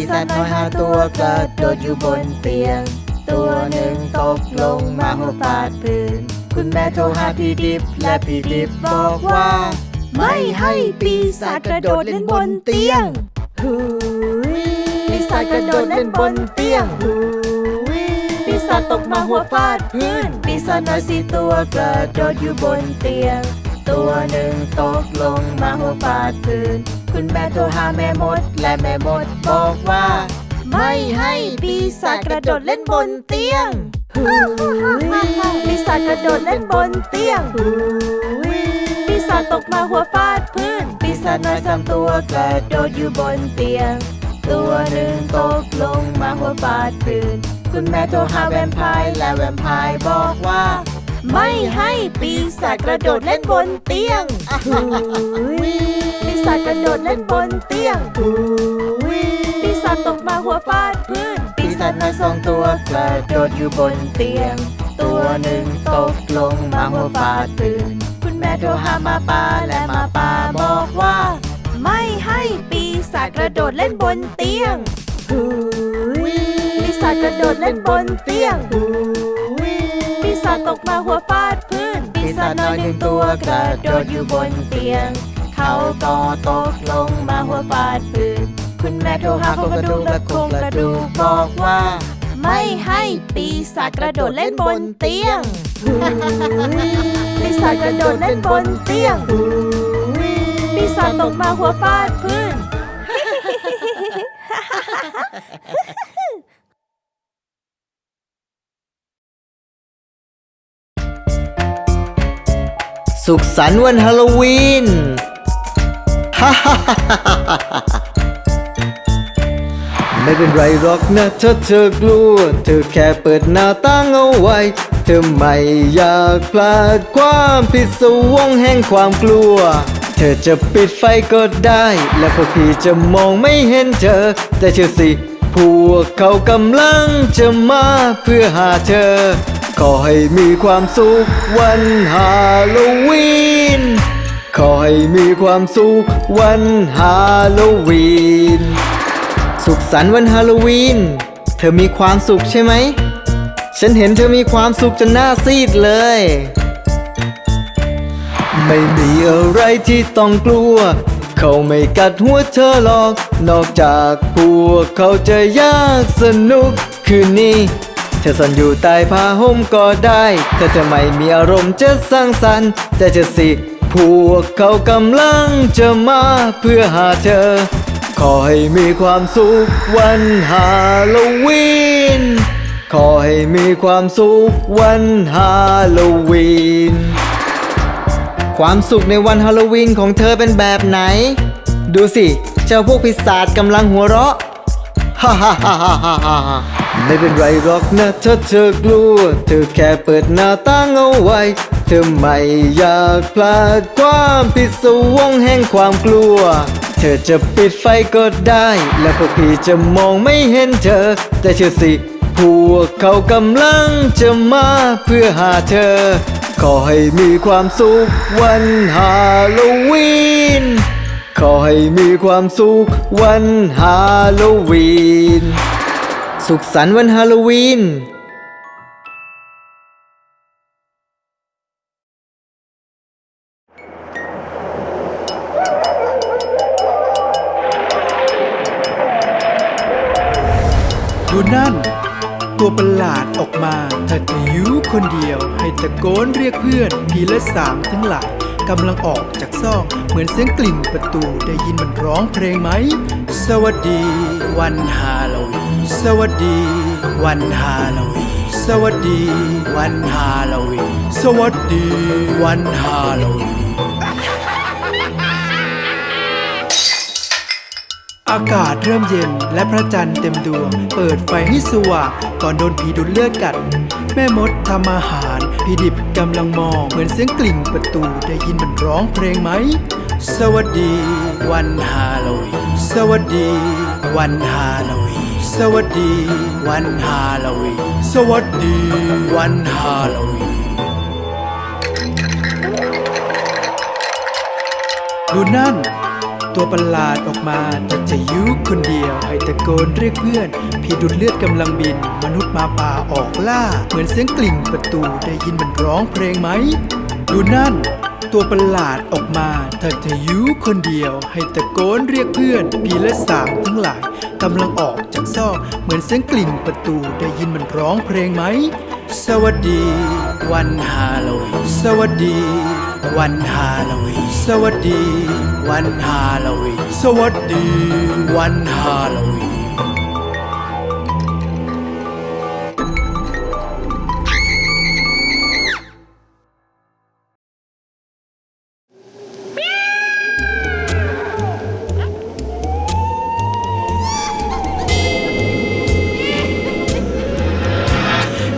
ปีศาจน้อยห้าตัวกระโดดอยู่บนเตียง ตัวหนึ่งตกลงมาหัวฟาดพื้น คุณแม่โทรหาพี่ดิบและพี่ดิบบอกว่า ไม่ให้ปีศาจกระโดดเล่นบนเตียงหูยปีศาจกระโดดเล่นบนเตียงหูยปีศาจตกมาหัวฟาดพื้น ปีศาจน้อยสี่ตัวกระโดดอยู่บนเตียง ตัวหนึ่งตกลงมาหัวฟาดพื้น คุณแม่โทรหาแม่มด และแม่มดบอกว่า ไม่ให้ปีศาจกระโดดเล่นบนเตียงหูยปีศาจกระโดดเล่นบนเตียงหูยปีศาจตกมาหัวฟาดพื้น ปีศาจน้อยสามตัวกระโดดอยู่บนเตียง ตัวหนึ่งตกลงมาหัวฟาดพื้น คุณแม่โทรหาแวมไพร์และแวมไพร์บอกว่าไม่ให้ปีศาจกระโดดเล่นบนเตียง ปีศาจกระโดดเล่นบนเตียงปีศาจตกมาหัวฟาดพื้น ปีศาจน้อยสองตัวกระโดดอยู่บนเตียง ตัวหนึ่งตกลงมาหัวฟาดพื้น คุณแม่โทรหาหมาป่าและหมาป่าบอกว่า ไม่ให้ปีศาจกระโดดเล่นบนเตียงปีศาจกระโดดเล่นบนเตียงปีศาจตกมาหัวฟาดพื้น ปีศาจน้อยหนึ่งตัวกระโดดอยู่บนเตียง เขาก็ตกลงมาหัวฟาดพื้นคุณแม่โทรหาโครงกระดูกและโครงกระดูกบอกว่า ไม่ให้ปีศาจกระโดดเล่นบนเตียงปีศาจกระโดดเล่นบนเตียงปีศาจตกมาหัวฟาดพื้นสุขสันต์วันฮาโลวีน ฮ่าฮ่าฮ่าไม่เป็นไรหรอกนะถ้าเธอกลัว เธอแค่เปิดหน้าต่างเอาไว้ เธอไม่อยากพลาดความพิศวงแห่งความกลัว เธอจะปิดไฟก็ได้ และพวกพี่จะมองไม่เห็นเธอ แต่เชื่อสิ พวกเขากำลังจะมาเพื่อหาเธอ ขอให้มีความสุขวันฮาโลวีน ขอให้มีความสุขวันฮาโลวีน สุขสันต์วันฮาโลวีน เธอมีความสุขใช่ไหม ฉันเห็นเธอมีความสุขจนหน้าซีดเลย ไม่มีอะไรที่ต้องกลัว เขาไม่กัดหัวเธอหรอก นอกจากพวกเขาจะยากสนุกคืนนี้เธอซ่อนอยู่ใต้ผ้าห่มก็ได้ถ้าเธอไม่มีอารมณ์จะสร้างสรรค์แต่จะสิ พวกเขากำลังจะมาเพื่อหาเธอ ขอให้มีความสุขวันฮาโลวีน ขอให้มีความสุขวันฮาโลวีน ความสุขในวันฮาโลวีนของเธอเป็นแบบไหน ดูสิ เจ้าพวกปีศาจกำลังหัวเราะฮ่าฮ่าฮ่าฮ่าฮ่าฮ่าไม่เป็นไรหรอกนะถ้าเธอกลัว เธอแค่เปิดหน้าต่างเอาไว้ เธอไม่อยากพลาดความพิศวงแห่งความกลัว เธอจะปิดไฟก็ได้ และพวกพี่จะมองไม่เห็นเธอ แต่เชื่อสิ พวกเขากำลังจะมาเพื่อหาเธอ ขอให้มีความสุขวันฮาโลวีน ขอให้มีความสุขวันฮาโลวีน สุขสันต์วันฮาโลวีน ตะโกนเรียกเพื่อนพี่และสามทั้งหลายกำลังออกจากซอกเหมือนเสียงกลิ่นประตูได้ยินมันร้องเพลงไหม สวัสดี วันฮาโลวีนสวัสดี วันฮาโลวีนสวัสดี วันฮาโลวีนสวัสดี วันฮาโลวีน อากาศเริ่มเย็นและพระจันทร์เต็มดวง เปิดไฟให้สว่างก่อนโดนผีดูดเลือดกัด แม่มดทำอาหารพีดิบกำลังมอง เหมือนเสียงกลิ่งประตูได้ยินมันร้องเพลงไหม สวัสดี วันฮาโลวีนสวัสดี วันฮาโลวีนสวัสดี วันฮาโลวีนสวัสดี วันฮาโลวีนดูนั่น ตัวประหลาดออกมา แต่จะยุคนเดียว ให้ตะโกนเรียกเพื่อน พี่ดูดเลือดกำลังบิน มนุษย์หมาป่าออกล่า เหมือนเสียงกลิ่งประตูได้ยินมันร้องเพลงไหม ดูนั่น ตัวประหลาดออกมาถ้าจะยุคนเดียว ให้ตะโกนเรียกเพื่อน พี่และสามทั้งหลายกำลังออกจากซอก เหมือนเสียงกลิ่งประตูได้ยินมันร้องเพลงไหม สวัสดี วันฮาโลวีนสวัสดี วันฮาโลวีนสวัสดี วันฮาโลวีนสวัสดี วันฮาโลวีน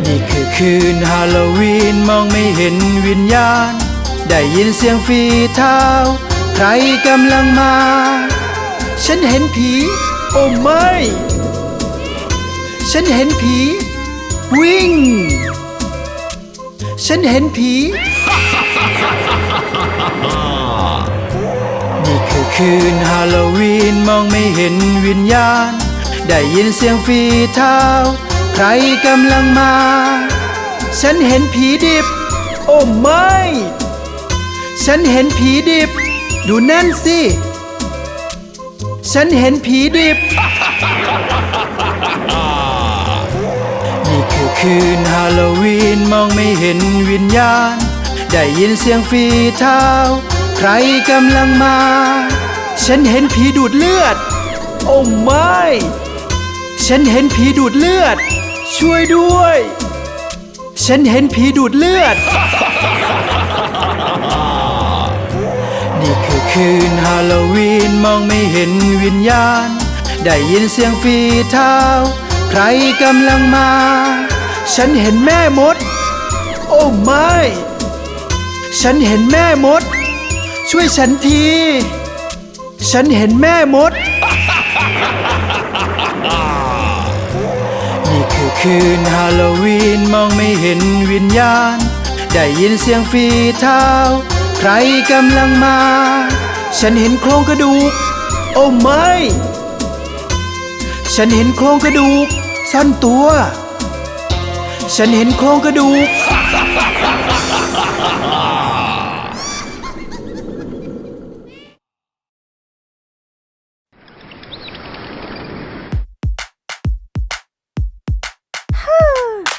นี่คือคืนฮาโลวีนมองไม่เห็นวิญญาณ ได้ยินเสียงฝีเท้าใค รกำลังมา ฉันเห็นผี โอ้ไม่ ฉันเห็นผี วิ่ง ฉันเห็นผี นี่คือคืนฮาโลวีนมองไม่เห็นวิญญาณ ได้ยินเสียงฝีเท้า ใครกำลังมา ฉันเห็นผีดิบ โอ้ไม่ ฉันเห็นผีดิบ ดูนั่นสิ ฉันเห็นผีดิบ นี่คือคืนฮาโลวีนมองไม่เห็นวิญญาณ ได้ยินเสียงฝีเท้า ใครกำลังมา ฉันเห็นผีดูดเลือด โอ้ไม่ ฉันเห็นผีดูดเลือด ช่วยด้วย ฉันเห็นผีดูดเลือด คืนฮาโลวีนมองไม่เห็นวิญญาณ ได้ยินเสียงฝีเท้า ใครกำลังมา ฉันเห็นแม่มด โอ้ไม่ ฉันเห็นแม่มด ช่วยฉันที ฉันเห็นแม่มด นี่คือคืนฮาโลวีนมองไม่เห็นวิญญาณ ได้ยินเสียงฝีเท้า ใครกำลังมา ฉันเห็นโครงกระดูก โอ้ไม่ ฉันเห็นโครงกระดูกซ่อนตัว ฉันเห็นโครงกระดูก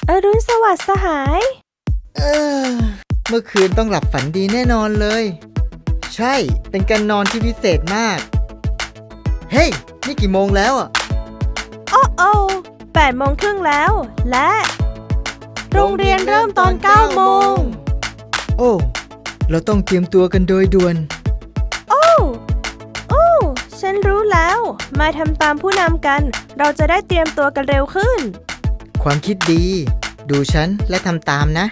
อรุณสวัสดิ์สหาย เออ เมื่อคืนต้องหลับฝันดีแน่นอนเลย ใช่ เป็นการนอนที่พิเศษมาก เฮ้ย นี่กี่โมงแล้วอะ โอ้โอ้แปดโมงครึ่งแล้ว และ โรงเรียนเริ่มตอนเก้าโมง โอ้ เราต้องเตรียมตัวกันโดยด่วน โอ้โอ้ฉันรู้แล้ว มาทำตามผู้นำกัน เราจะได้เตรียมตัวกันเร็วขึ้น ความคิดดี ดูฉันและทำตามนะ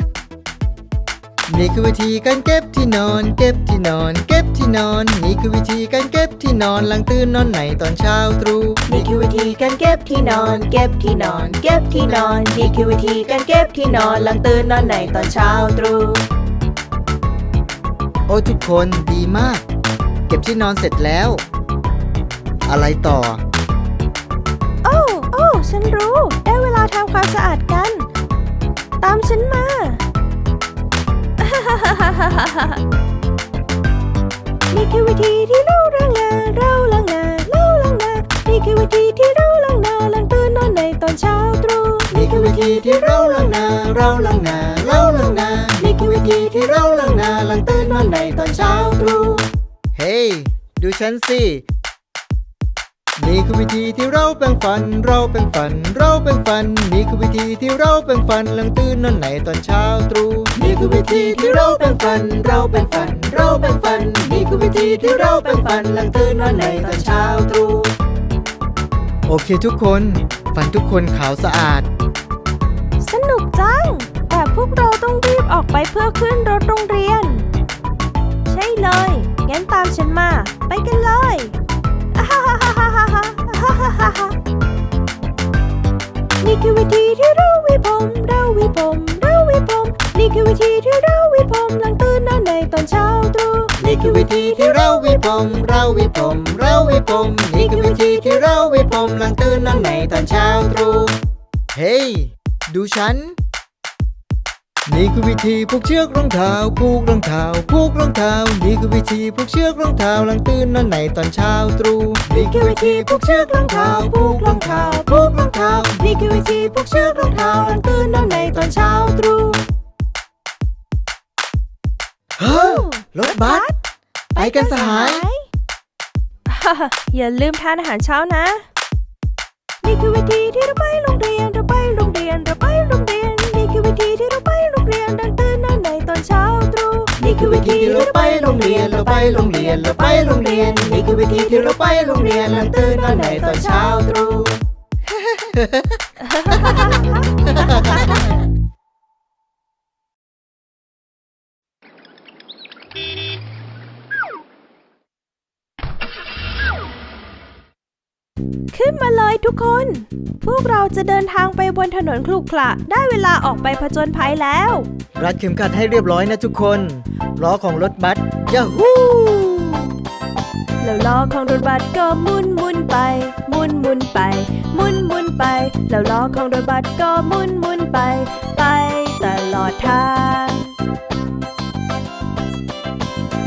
นี่คือวิธีการเก็บที่นอน เก็บที่นอน เก็บที่นอน นี่คือวิธีการเก็บที่นอนหลังตื่นนอนในตอนเช้าตรู่นี่คือวิธีการเก็บที่นอน เก็บที่นอน เก็บที่นอน นี่คือวิธีการเก็บที่นอนหลังตื่นนอนในตอนเช้าตรู่โอ้ทุกคนดีมาก เก็บที่นอนเสร็จแล้ว อะไรต่อ โอ้ โอ้ ฉันรู้ ได้เวลาทำความสะอาดกัน ตามฉันมา นี่คือวิธีที่เราล้างหน้าเราล้างหน้าเราล้างหน้านี่คือวิธีที่เราล้างหน้าหลังตื่นนอนในตอนเช้าตรู่นี่คือวิธีที่เราล้างหน้าเราล้างหน้าเราล้างหน้านี่คือวิธีที่เราล้างหน้าหลังตื่นนอนในตอนเช้าตรู่เฮ้ดูฉันสิ นี่คือวิธีที่เราแปรงฟัน เราแปรงฟัน เราแปรงฟัน นี่คือวิธีที่เราแปรงฟันหลังตื่นนอนในตอนเช้าตรู่ นี่คือวิธีที่เราแปรงฟัน เราแปรงฟัน เราแปรงฟัน นี่คือวิธีที่เราแปรงฟันหลังตื่นนอนในตอนเช้าตรู่ โอเคทุกคนฟันทุกคนขาวสะอาด สนุกจัง แต่พวกเราต้องรีบออกไปเพื่อขึ้นรถโรงเรียน ใช่เลย งั้นตามฉันมา ไปกันเลย นี่คือวิธีที่เราวิผมเราวิผมเราวิผมนี่คือวิธีที่เราวิผมหลังตื่นนอนในตอนเช้าตรู่นี่นี่คือวิธีที่เราวิพมเราวิพมเราวิพมนี่คือวิธีที่เราวิพมหลังตื่นนอนในตอนเช้าตรู่เฮ้ยดูฉัน นี่คือวิธีผูกเชือกรองเท้าผูกรองเท้าผูกรองเท้า นี่คือวิธีผูกเชือกรองเท้าหลังตื่นนอนในตอนเช้าตรู่นี่คือวิธีผูกเชือกรองเท้าผูกรองเท้าผูกรองเท้า นี่คือวิธีผูกเชือกรองเท้าหลังตื่นนอนในตอนเช้าตรู่เฮ้อรถบัสไปกันสหายฮ่าฮ่าอย่าลืมทานอาหารเช้านะ นี่คือวิธีที่เราไปโรงเรียนเราไปโรงเรียนเราไปโรงเรียน นี่คือวิธีที่เรา ตอนเช้าตรู่นี่คือวิธีที่เราไปโรงเรียนเราไปโรงเรียนเราไปโรงเรียนนี่คือวิธีที่เราไปโรงเรียนเราตื่นนอนในตอนเช้าตรู่ ขึ้นมาเลยทุกคน พวกเราจะเดินทางไปบนถนนคลุขระได้เวลาออกไปผจญภัยแล้ว รัดเข็มขัดให้เรียบร้อยนะทุกคนล้อของรถบัสยาฮูแล้วล้อของรถบัสก็หมุนหมุนไปหมุนหมุนไปหมุนหมุนไป แล้วล้อของรถบัสก็หมุนหมุนไป ไปตลอดทาง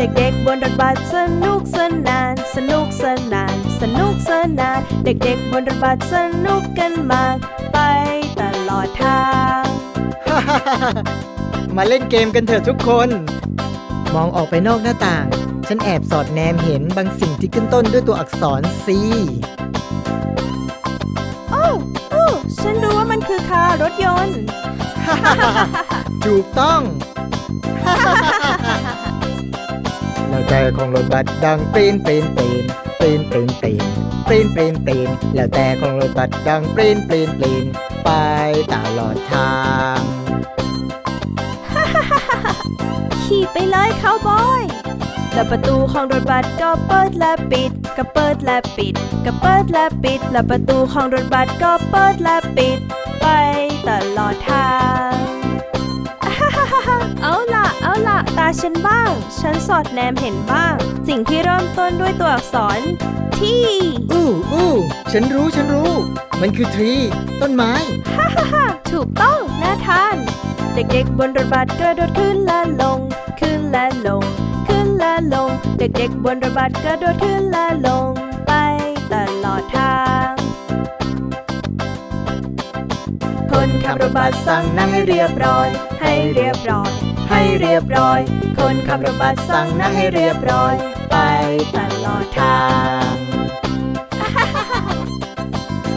เด็กๆบนรถบัสสนุกสนาน สนุกสนาน สนุกสนาน เด็กๆบนรถบัสสนุกกันมาก ไปตลอดทาง มาเล่นเกมกันเถอะทุกคน มองออกไปนอกหน้าต่าง ฉันแอบสอดแนมเห็นบางสิ่งที่ขึ้นต้นด้วยตัวอักษร C โอ้โอ้ฉันรู้ว่ามันคือคารถยนต์ ถูกต้อง แล้วแต่ของรถบัสดังปรีนปรีนปรีนปรีนปรีนปรีนปรีนปรีนปรีนแล้วแต่ของรถบัสดังปรีนปรีนปรีนไปตลอดทางขี่ไปเลยคาวบอยแล้วประตูของรถบัสก็เปิดและปิดก็เปิดและปิดก็เปิดและปิด แล้วประตูของรถบัสก็เปิดและปิด ไปตลอดทาง ตาฉันบ้าง ฉันสอดแนมเห็นบ้าง สิ่งที่เริ่มต้นด้วยตัวอักษรที่ อู้อู้ฉันรู้ฉันรู้ มันคือทรี ต้นไม้ถูกต้องน่าทาน เด็กๆบนรถบัสกระโดดขึ้นและลง ขึ้นและลง ขึ้นและลง เด็กๆบนรถบัสกระโดดขึ้นและลง ไปตลอดทาง คนขับรถบัสสั่งนั่งให้เรียบร้อย ให้เรียบร้อย ให้เรียบร้อย คนขับรถบัสสั่งนั่งให้เรียบร้อย ไปตลอดทาง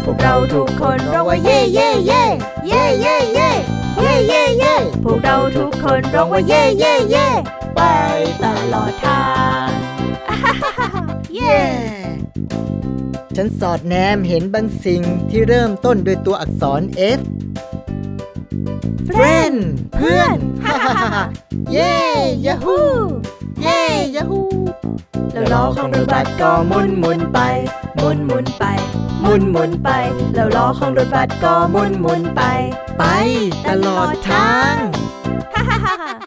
พวกเราทุกคนร้องว่าเย่เย่เย่เย่เย่เย่เย่เย่เย่พวกเราทุกคนร้องว่าเย่เย่เย่ไปตลอดทางเย่ฉันสอดแนมเห็นบางสิ่งที่เริ่มต้นด้วยตัวอักษร F Friend เพื่อนเย้ยาฮูเย้ยาฮูแล้วล้อของรถบัสก็หมุนหมุนไปหมุนหมุนไปหมุนหมุนไป แล้วล้อของรถบัสก็หมุนหมุนไป ไปตลอดทางเฮ้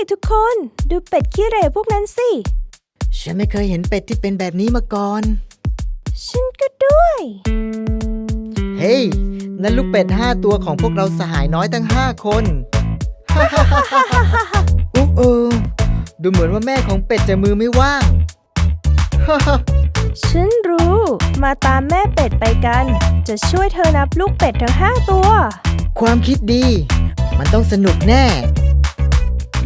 ยทุกคน ดูเป็ดขี้เหร่พวกนั้นสิ ฉันไม่เคยเห็นเป็ดที่เป็นแบบนี้มาก่อน ฉันก็ด้วย เฮ้ย นั่นลูกเป็ดห้าตัวของพวกเราสหายน้อยตั้งห้าคน อุ๊เออดูเหมือนว่าแม่ของเป็ดจะมือไม่ว่าง ฉันรู้ มาตามแม่เป็ดไปกัน จะช่วยเธอนับลูกเป็ดทั้งห้าตัว ความคิดดี มันต้องสนุกแน่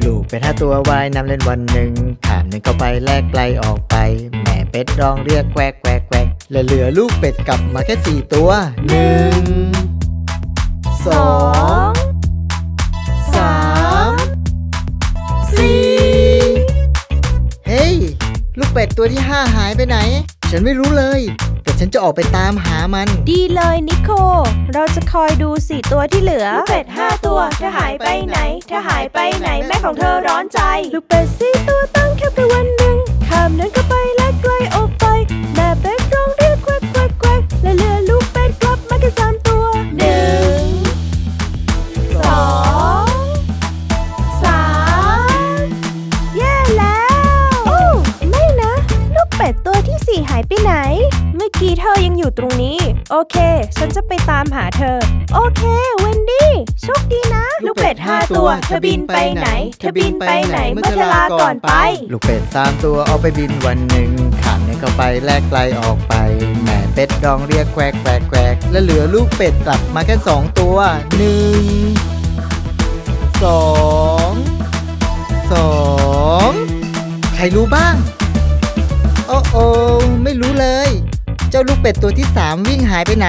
ลูกเป็ดห้าตัววายนำเล่นวันหนึ่งขามหนึ่งเข้าไปแลกไกลออกไปแม่เป็ดร้องเรียกแควกแควกแควกและเหลือลูกเป็ดกลับมาแค่สี่ตัวหนึ่งสองสามสี่เฮ้ย ลูกเป็ดตัวที่ห้าหายไปไหน ฉันไม่รู้เลย ฉันจะออกไปตามหามัน ดีเลยนิโค เราจะคอยดูสี่ตัวที่เหลือลูกเป็ดห้าตัวเธอหายไปไหนเธอหายไปไหนแม่ของเธอร้อนใจ ลูกเป็ดสี่ตัวตั้งแค่ไปวันหนึ่งข้ามนั้นก็ไปและไกลอก ไหน เมื่อกี้เธอยังอยู่ตรงนี้ โอเค ฉันจะไปตามหาเธอ โอเค เวนดี้โชคดีนะ ลูกเป็ดห้าตัว เธอบินไปไหน เธอบินไปไหน เมื่อเธอลาก่อนไป ลูกเป็ดสามตัวเอาไปบินวันหนึ่งขามเนี่ยเข้าไปแลกไกลออกไปแม่เป็ดร้องเรียกแควกแควกแควกและเหลือลูกเป็ดกลับมาแค่สองตัวหนึ่งสองสองใครรู้บ้าง โอ้โอไม่รู้เลย เจ้าลูกเป็ดตัวที่สามวิ่งหายไปไหน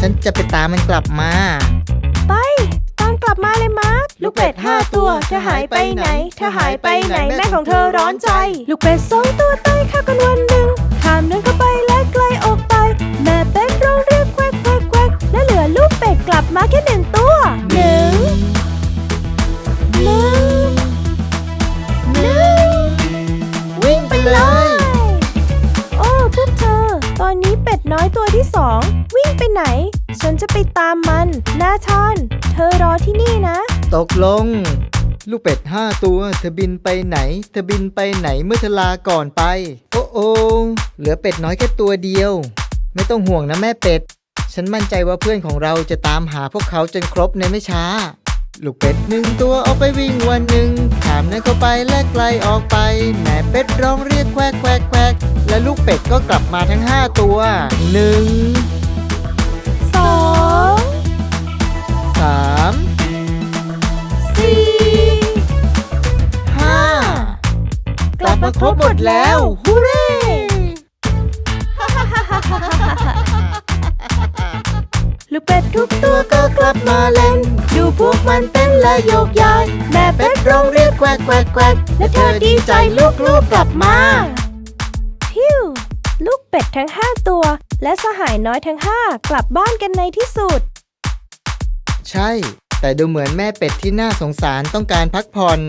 ฉันจะไปตามมันกลับมา ไป ตามกลับมาเลยมาร์คลูกเป็ดห้าตัวเธอหายไปไหนเธอหายไปไหนแม่ของเธอร้อนใจ ลูกเป็ดสองตัวตายข้ากันวันหนึ่งข้ามเดินเข้าไปและไกลออกไป แม่เป็ดร้องเรียกแควกแควกแควกและเหลือลูกเป็ดกลับมาแค่หนึ่ง ไหน ฉันจะไปตามมันนาธานเธอรอที่นี่นะ ตกลง ลูกเป็ดห้าตัวเธอบินไปไหน เธอบินไปไหนเมื่อเธอลาก่อนไป โอ้โอเหลือเป็ดน้อยแค่ตัวเดียว ไม่ต้องห่วงนะแม่เป็ด ฉันมั่นใจว่าเพื่อนของเราจะตามหาพวกเขาจนครบในไม่ช้า ลูกเป็ดหนึ่งตัวเอาไปวิ่งวันหนึ่งถามนั้นเข้าไปและไกลออกไปแม่เป็ดร้องเรียกแควกแควกแควกและลูกเป็ดก็กลับมาทั้งห้าตัวหนึ่ง สามสี่ห้ากลับมาครบหมดแล้วฮูเร่ลูกเป็ดทุกตัตัววก็กลับมาเล่น ดูพวกมันเต้นและโยกย้าย แม่เป็ดร้องเรียกแควกแควกแควกและเธอดีใจลูกๆกลับมาพิวลูกเป็ดทั้งห้าตัว และสหายน้อยทั้งห้ากลับบ้านกันในที่สุด ใช่ แต่ดูเหมือนแม่เป็ดที่น่าสงสารต้องการพักผ่อน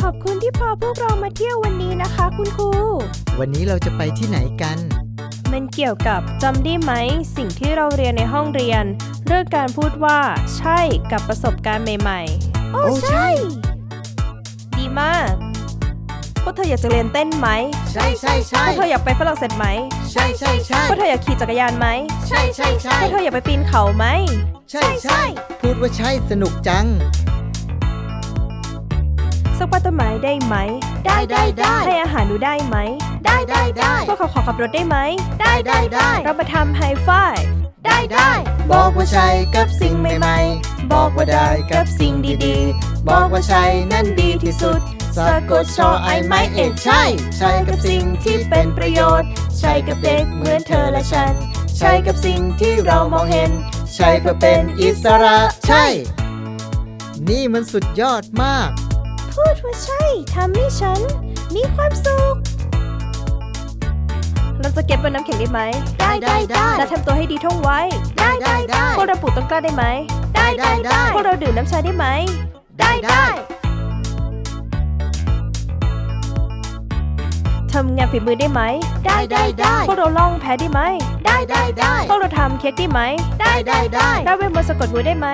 ขอบคุณที่พาพวกเรามาเที่ยววันนี้นะคะ คุณครู วันนี้เราจะไปที่ไหนกัน มันเกี่ยวกับจำได้ไหม สิ่งที่เราเรียนในห้องเรียน เรื่องการพูดว่า ใช่กับประสบการณ์ใหม่ ๆ โอ้โอ้ใช่ ดีมากพ วกเธออยากจะเรียนเต้นไหม ใช่ใช่ใช่พวกเธออยากไปฝรั่งเศสไหม ใช่ใช่ใช่พวกเธออยากขี่จักรยานไหม ใช่ใช่ใช่พวกเธออยากไปปีนเขาไหม ใช่ใช่พูดว่าใช่สนุกจัง สักปัต้นไม้ได้ไหม ได้ได้ได้ให้อาหารหนูได้ไหม ได้ได้ได้พวกเขาขอขับรถได้ไหม ได้ได้ได้เรามาทำไฮไฟว์ได้ได้บอกว่าใช่กับสิ่งใหม่ๆ บอกว่าได้กับสิ่งดีๆ บอกว่าใช่นั่นดีที่สุด สะกดชอไอไม้เอกใช่ ใช่กับสิ่งที่เป็นประโยชน์ ใช่กับเด็กเหมือนเธอและฉัน ใช่กับสิ่งที่เรามองเห็น ใช่เพื่อเป็นอิสระใช่ นี่มันสุดยอดมาก พูดว่าใช่ทำให้ฉัน มีความสุข เราจะเก็บบนน้ำแข็งได้ไหมได้ได้ได้ และทำตัวให้ดีท่องไว้ ได้ได้ได้ พวกเราปลูกต้นกล้าได้ไหมได้ได้ได้ พวกเราดื่มน้ำชาได้ไหม ได้ได้ ทำงานฝีมือได้ไหม ได้ได้ได้พวกเราล่องแพได้ไหม ได้ได้ได้พวกเราทำเค้กได้ไหม ได้ได้ได้เราเวทมนต์สะกดมือได้ไหม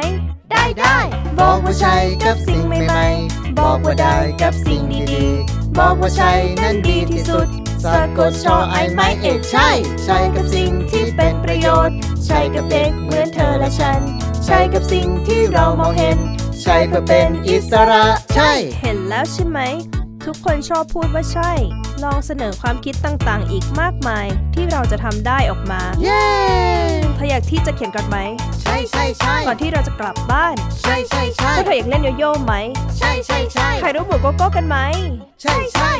ได้ได้บอกว่าใช่กับสิ่งใหม่ๆ บอกว่าได้กับสิ่งดีๆ บอกว่าใช่นั่นดีที่สุดสะกดชอไอไม้เอกใช่ ใช่กับสิ่งที่เป็นประโยชน์ ใช่กับเด็กเหมือนเธอและฉัน ใช่กับสิ่งที่เรามองเห็น ใช่เพื่อเป็นอิสระใช่ เห็นแล้วใช่ไหม ทุกคนชอบพูดว่าใช่ ลองเสนอความคิดต่างๆ อีกมากมายที่เราจะทำได้ออกมาเย้เธออยากที่จะเขียนก่อนไหม ใช่ใช่ใช่ก่อนที่เราจะกลับบ้าน ใช่ใช่ใช่พวกเธออยากเล่นโยโย่ไหม ใช่ใช่ใช่ใครรู้หมูโกโก้กันไหม ใช่ใช่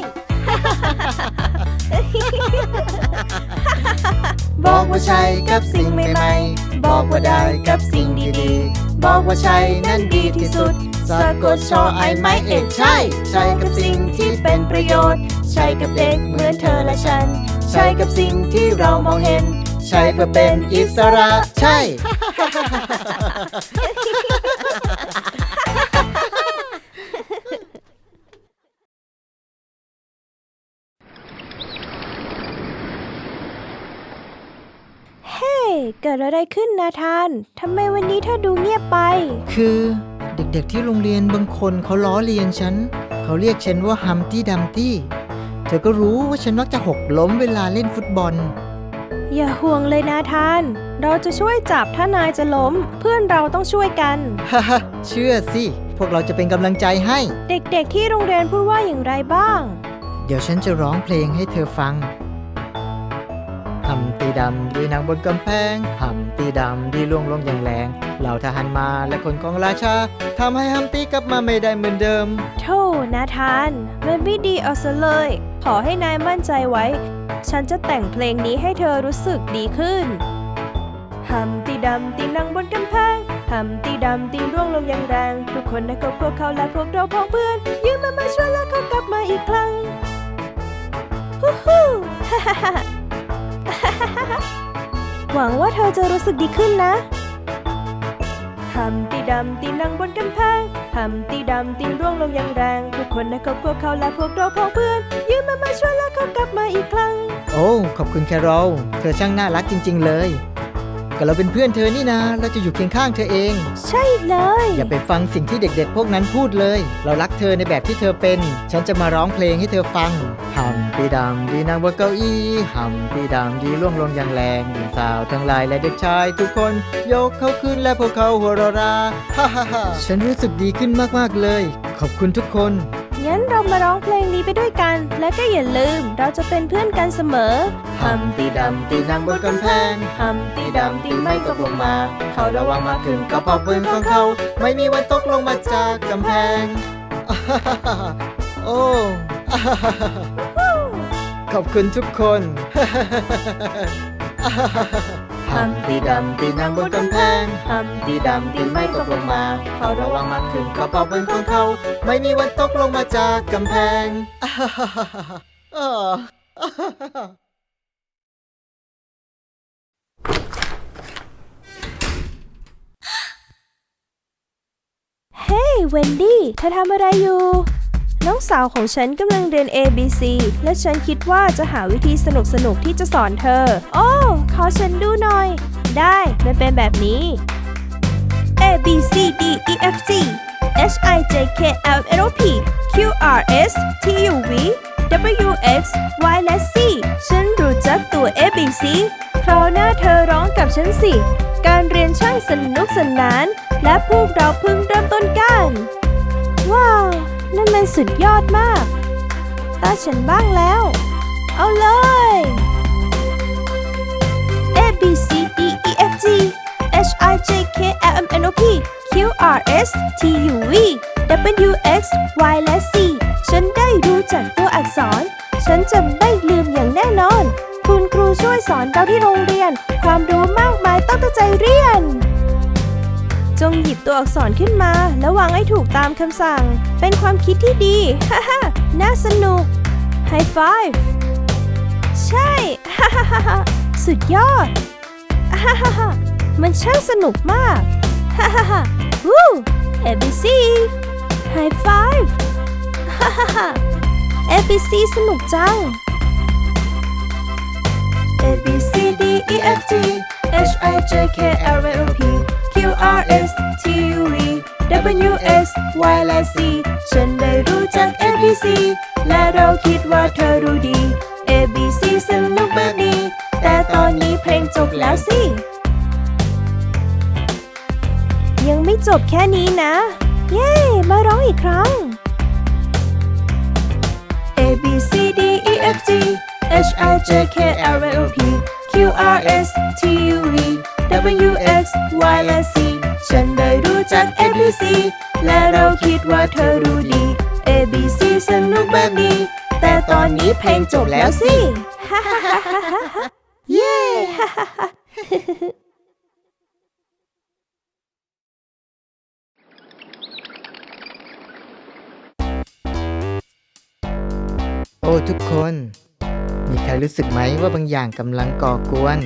บอกว่าใช่กับสิ่งใหม่ๆ บอกว่าได้กับสิ่งดีๆ บอกว่าใช่นั่นดีที่สุด สะกดชอไอไม้เอกใช่ ใช่กับสิ่งที่เป็นประโยชน์ ใช่กับเด็กเหมือนเธอและฉัน ใช่กับสิ่งที่เรามองเห็น ใช่เพื่อเป็นอิสระใช่ เฮ้ เกิดอะไรขึ้นนาธาน ทำไมวันนี้เธอดูเงียบไป คือ เด็กๆที่โรงเรียนบางคนเขาล้อเลียนฉัน เขาเรียกฉันว่าฮัมตี้ดัมตี้ เธอก็รู้ว่าฉันมักจะหกล้มเวลาเล่นฟุตบอล อย่าห่วงเลยนาธาน เราจะช่วยจับถ้านายจะล้ม เพื่อนเราต้องช่วยกันฮ่าฮ่าเชื่อสิ พวกเราจะเป็นกำลังใจให้ เด็กๆที่โรงเรียนพูดว่าอย่างไรบ้าง เดี๋ยวฉันจะร้องเพลงให้เธอฟังหัม ตีดำดีนางบนกำแพงหัมตีดำดีล่วงลงอย่างแรงเหล่าทหารมาและคนของราชาทำให้หัมตีกลับมาไม่ได้เหมือนเดิมโธ่นาธาน มันไม่ดีเอาซะเลย ขอให้นายมั่นใจไว้ ฉันจะแต่งเพลงนี้ให้เธอรู้สึกดีขึ้นหัมตีดำตีนังบนกำแพงหัมตีดำตีร่วงลงอย่างแรง ทุกคนในครอบครัวเขาและพวกเราพ้องเพื่อน ยืมมันมาช่วยแล้วเขากลับมาอีกครั้งฮู้ฮู้ฮ่าฮ่า หวังว่าเธอจะรู้สึกดีขึ้นนะทำตีดำตีนั่งบนกำแพงทำตีดำตีร่วงลงอย่างแรง ทุกคนในครอบครัวเขาและพวกเราพ้องเพื่อน ยืมมามาช่วยแล้วเขากลับมาอีกครั้ง โอ้ ขอบคุณแคโรลเธอช่างน่ารักจริง ๆ เลย ก็เราเป็นเพื่อนเธอนี่นะ เราจะอยู่เคียงข้างเธอเอง ใช่เลย อย่าไปฟังสิ่งที่เด็กๆ พวกนั้นพูดเลย เรารักเธอในแบบที่เธอเป็น ฉันจะมาร้องเพลงให้เธอฟังหัมปีดำดีนางบนเก้าอี้หัมปีดำดีล่วงลงอย่างแรงหญิงสาวทั้งหลายและเด็กชายทุกคน ยกเขาขึ้นและพวกเขาหัวเราะราฮ่าฮ่าฮ่าฉันรู้สึกดีขึ้นมากๆเลย ขอบคุณทุกคน งั้นเรามาร้องเพลงนี้ไปด้วยกัน และก็อย่าลืมเราจะเป็นเพื่อนกันเสมอหัมตีดำตีนางบนกำแพงหัมตีดำตีไม่ตกลงมา เขาระวังมากขึ้นก็เพราปืนของเขา ไม่มีวันตกลงมาจากกำแพง โอ้ขอบคุณทุกคน ฮัมตีดำตีนางบนกำแพงหัมตีดำตีไม่ตกลงมาเขาระวังมากขึ้นก็เพราะปืนของเขา ไม่มีวันตกลงมาจากกำแพงเฮ้ยเวนดี้เธอทำอะไรอยู่ น้องสาวของฉันกำลังเรียน A B C และฉันคิดว่าจะหาวิธีสนุกๆที่จะสอนเธอ โอ้ขอฉันดูหน่อย ได้มันเป็นแบบนี้ A B C D E F G H I J K L M N O P Q R S T U V W X Y และ Z ฉันรู้จักตัว A B C คราวหน้าเธอร้องกับฉันสิ การเรียนช่างสนุกสนาน และพวกเราเพิ่งเริ่มต้นกัน ว้าว นั่นมันสุดยอดมาก ตาฉันบ้างแล้ว เอาเลย A B C D E F G H I J K L M N O P Q R S T U V W X Y และ Z ฉันได้รู้จักตัวอักษร ฉันจะไม่ลืมอย่างแน่นอน คุณครูช่วยสอนเราที่โรงเรียน ความรู้มากมายต้องตั้งใจเรียน จงหยิบตัวอักษรขึ้นมา แล้ววางให้ถูกตามคำสั่ง เป็นความคิดที่ดี ฮ่าฮ่าน่าสนุก ไฮไฟฟ์ใช่ ฮ่าฮ่าฮ่าสุดยอด ฮ่าฮ่าฮ่ามันช่างสนุกมาก ฮ่าฮ่าฮ่าวู้ ABC ไฮไฟฟ์ฮ่าฮ่าฮ่า ABC สนุกจัง A B C D E F G H I J K L M N O P Q R S T U V W X Y และ Z ฉันได้รู้จัก A B C และเราคิดว่าเธอรู้ดี A B C สนุกแบบนี้แต่ตอนนี้เพลงจบแล้วสิ ยังไม่จบแค่นี้นะ เย้ มาร้องอีกครั้ง A B C D E F G H I J K L M N O P Q R S T U V W X Y และ Z ฉันได้รู้จัก A B C และเราคิดว่าเธอรู้ดี A B C สนุกแบบนี้ แต่ตอนนี้เพลงจบแล้วสิฮ่าฮ่าฮ่าฮ่าฮ่าเย้ฮ่าฮ่าฮ่าโอ้ทุกคน มีใครรู้สึกไหมว่าบางอย่างกำลังก่อกวน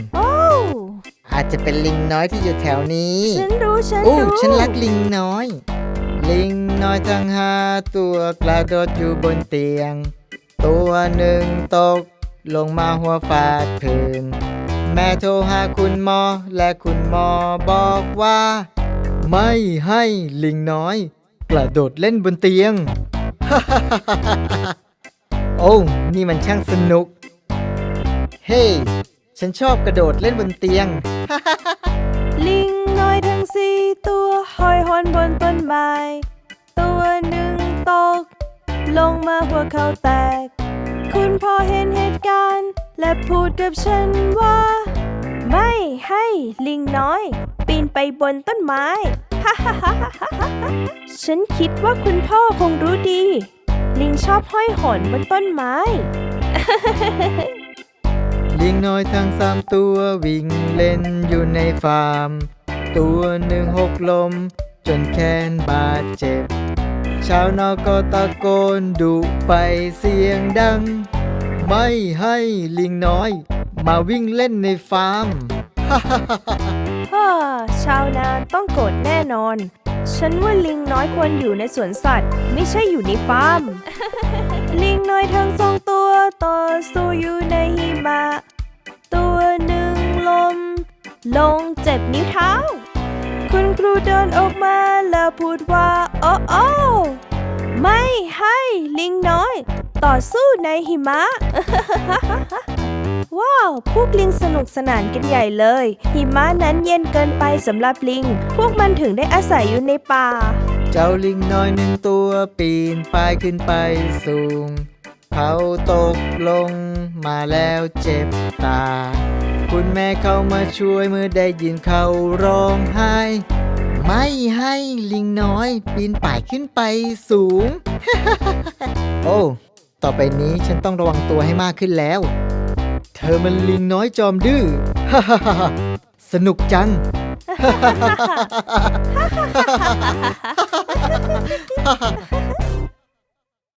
อ้อาจจะเป็นลิงน้อยที่อยู่แถวนี้ฉันรู้ฉันโอ้รู้ฉันรักลิงน้อย ลิงน้อยทั้งห้าตัวกระโดดอยู่บนเตียง ตัวหนึ่งตก ลงมาหัวฟาดพื้นแแม่โทรหาคุณหมอ และคุณหมอบอกว่า ไม่ให้ลิงน้อย กระโดดเล่นบนเตียง โอ้ นี่มันช่างสนุก เฮ้ ฉันชอบกระโดดเล่นบนเตียง ลิงน้อยทั้งสี่ตัวห้อยหอนบนต้นไม้ ตัวหนึ่งตก ลงมาหัวเขาแตก คุณพ่อเห็นเหตุการณ์ และพูดกับฉันว่า ไม่ให้ลิงน้อย ปีนไปบนต้นไม้ ฉันคิดว่าคุณพ่อคงรู้ดี ลิงชอบห้อยหอนบนต้นไม้ ลิงน้อยทั้งสามตัววิ่งเล่นอยู่ในฟาร์ม ตัวหนึ่งหกลม จนแขนบาดเจ็บ ชาวนอกก็ตะโกนดุไปเสียงดัง ไม่ให้ลิงน้อย มาวิ่งเล่นในฟาร์มฮ่าชาวนาต้องโกรธแน่นอน ฉันว่าลิงน้อยควรอยู่ในสวนสัตว์ ไม่ใช่อยู่ในฟาร์ม ลิงน้อยทั้งสองตัวต่อสู้อยู่ในหิมะ ตัวหนึ่งลม ลงเจ็บนิ้วเท้า คุณครูเดินออกมาแล้วพูดว่า โอ้โอ้ไม่ให้ลิงน้อย ต่อสู้ในหิมะ ว้าว พวกลิงสนุกสนานกันใหญ่เลย หิมะนั้นเย็นเกินไปสำหรับลิง พวกมันถึงได้อาศัยอยู่ในป่า เจ้าลิงน้อยหนึ่งตัวปีนป่ายขึ้นไปสูง เขาตกลงมาแล้วเจ็บตา คุณแม่เข้ามาช่วยเมื่อได้ยินเขาร้องไห้ ไม่ให้ลิงน้อย ปีนป่ายขึ้นไปสูง โอ้ ต่อไปนี้ฉันต้องระวังตัวให้มากขึ้นแล้ว เธอมันลิงน้อยจอมดื้อสนุกจัง ฮ่าฮ่าฮ่า